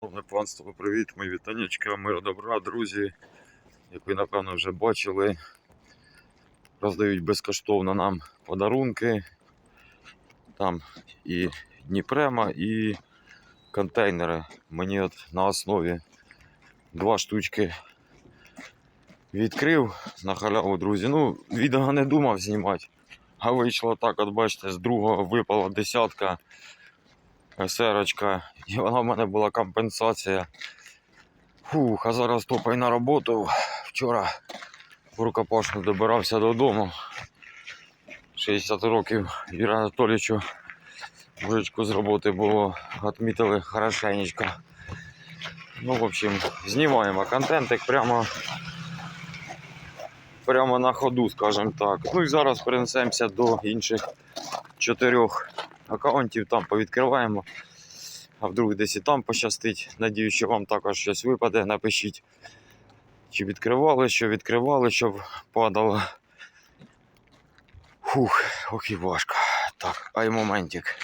Шановне панство, привіт, мої вітанечка, миру добра, друзі. Як ви напевно вже бачили, роздають безкоштовно нам подарунки. Там і Дніпрема, і контейнери. Мені от на основі два штучки відкрив на халяву, друзі. Ну, відео не думав знімати. А вийшло так, от бачите, з другого випала десятка есерочка, і вона в мене була компенсація. Фух, а зараз топай на роботу. Вчора в рукопашну добирався додому. 60 років Юрію Анатолійовичу мужичку з роботи було, відмітили хорошенечко. Ну, в общем, знімаємо контентик прямо, прямо на ходу, скажімо так. Ну і зараз перенесемося до інших чотирьох аккаунтів, там повідкриваємо. А вдруг десь і там пощастить. Надію, що вам також щось випаде. Напишіть, чи відкривали, що відкривали, щоб падало. Фух, ох і важко. Так, ай моментик.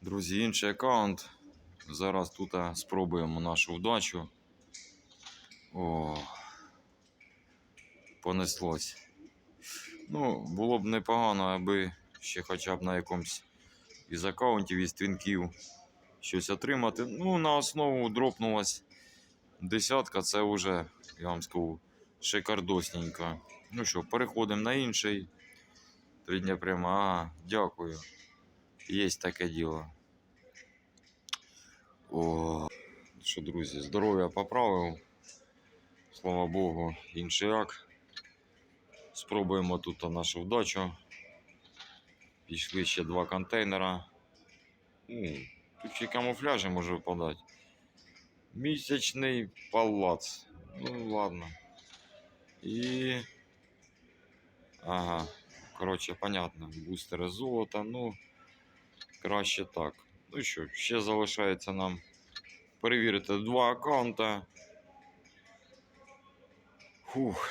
Друзі, інший аккаунт. Зараз тут спробуємо нашу вдачу. О, понеслось. Ну, було б непогано, аби ще хоча б на якомусь із аккаунтів, із твінків щось отримати. Ну, на основу дропнулась десятка, це вже, я вам скажу, шикардосненько. Ну що, переходимо на інший. Три дня прямо. А, дякую. Є таке діло. О, що, друзі, здоров'я поправив. Слава Богу, інший ак. Спробуємо тут нашу вдачу. Пішли ще два контейнера. Ну, тут ще камуфляжі може випадати. Місячний палац. Ну ладно. І. Ага. Коротше, понятно. Бустери золота. Ну, краще так. Ну що, ще залишається нам перевірити два аккаунта. Фух,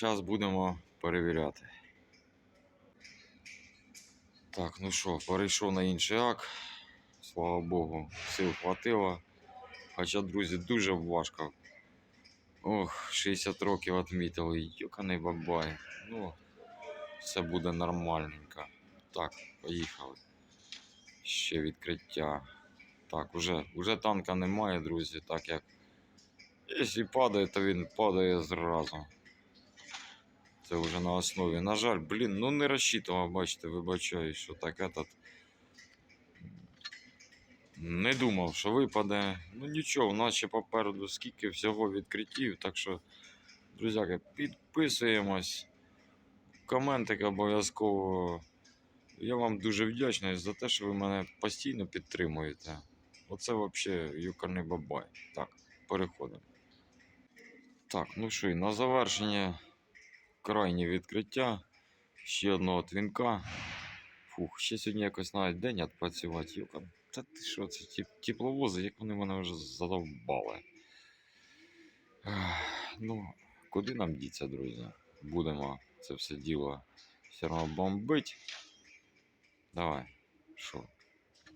зараз будемо перевіряти. Так, ну що, перейшов на інший ак. Слава Богу, сил хватило. Хоча, друзі, дуже важко. Ох, 60 років відмітили. Йоканий бабай. Ну, все буде нормальненько. Так, поїхали. Ще відкриття. Так, уже, уже танка немає, друзі, так як. Якщо падає, то він падає зразу. Це вже на основі. На жаль, блін, ну не розчитував, бачите, вибачаю, що так этот. Не думав, що випаде. Ну нічого, у нас ще попереду скільки всього відкриттів. Так що, друзяки, підписуємось. Коментик обов'язково. Я вам дуже вдячний за те, що ви мене постійно підтримуєте. Оце взагалі юкарний бабай. Так, переходимо. Так, ну що, і на завершення крайнє відкриття. Ще одного твінка. Фух, ще сьогодні якось навіть день відпрацювати. Юка. Та ти що, це тепловози, як вони мене вже задовбали. Ну, куди нам діться, друзі? Будемо це все діло все одно бомбить. Давай. Що?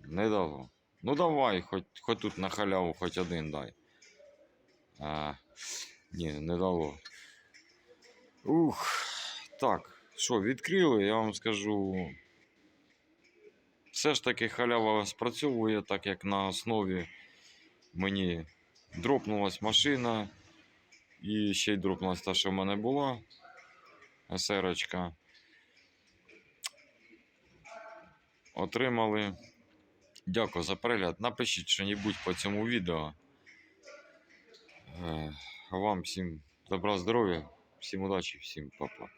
Не дало. Ну давай, хоч, хоч тут на халяву хоч один дай. А, ні, не дало. Ух, так, що, відкрили, я вам скажу. Все ж таки халява спрацьовує, так як на основі мені дропнулась машина. І ще й дропнулась та, що в мене була. СРочка. Отримали. Дякую за перегляд. Напишіть що-небудь по цьому відео. Е, вам всім добра здоров'я, всім удачі, всім па-па.